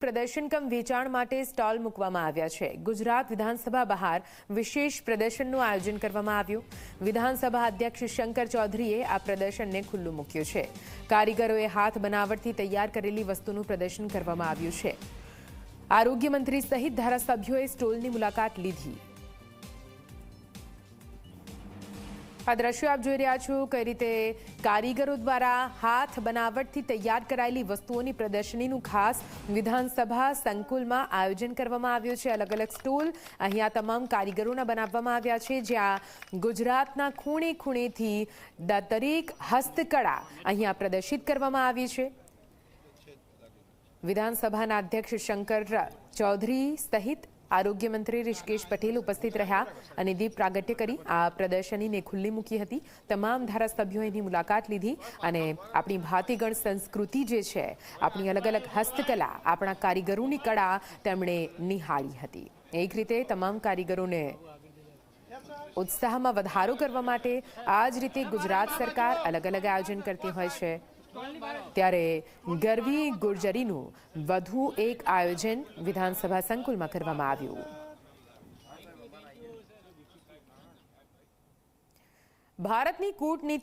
પ્રદર્શન કમ વેચાણ માટે સ્ટોલ મૂકવામાં આવ્યા છે. ગુજરાત વિધાનસભા બહાર વિશેષ પ્રદર્શનનું આયોજન કરવામાં આવ્યું. વિધાનસભા અધ્યક્ષ શંકર ચૌધરીએ આ પ્રદર્શનને ખુલ્લું મૂક્યું છે. કારીગરોએ હાથ બનાવટથી તૈયાર કરેલી વસ્તુનું પ્રદર્શન કરવામાં આવ્યું છે. આરોગ્ય મંત્રી સહિત ધારાસભ્યોએ સ્ટોલની મુલાકાત લીધી. આ દ્રશ્યો આપ જોઈ રહ્યા છો. કઈ રીતે કારીગરો દ્વારા હાથ બનાવટથી તૈયાર કરાયેલી વસ્તુઓની પ્રદર્શનીનું ખાસ વિધાનસભા સંકુલમાં આયોજન કરવામાં આવ્યું છે. અલગ અલગ સ્ટોલ અહીંયા તમામ કારીગરોના બનાવવામાં આવ્યા છે. જ્યાં ગુજરાતના ખૂણે ખૂણેથી દરેક હસ્તકળા અહીંયા પ્રદર્શિત કરવામાં આવી છે. વિધાનસભાના અધ્યક્ષ શંકર ચૌધરી સહિત આરોગ્ય મંત્રી ઋષિકેશ પટેલ ઉપસ્થિત રહ્યા અને દીપ પ્રાગટ્ય કરી આ પ્રદર્શનીને ખુલ્લી મૂકી હતી. તમામ ધારાસભ્યોએ એની મુલાકાત લીધી અને આપણી ભાતીગણ સંસ્કૃતિ જે છે, આપણી અલગ અલગ હસ્તકલા, આપણા કારીગરોની કળા તેમણે નિહાળી હતી. એક રીતે તમામ કારીગરોને ઉત્સાહમાં વધારો કરવા માટે આ જ રીતે ગુજરાત સરકાર અલગ અલગ આયોજન કરતી હોય છે. ત્યારે ગરવી ગુર્જરીનું વધુ એક આયોજન વિધાનસભા સંકુલમાં કરવામાં આવ્યું. ભારતની કૂટનીતિ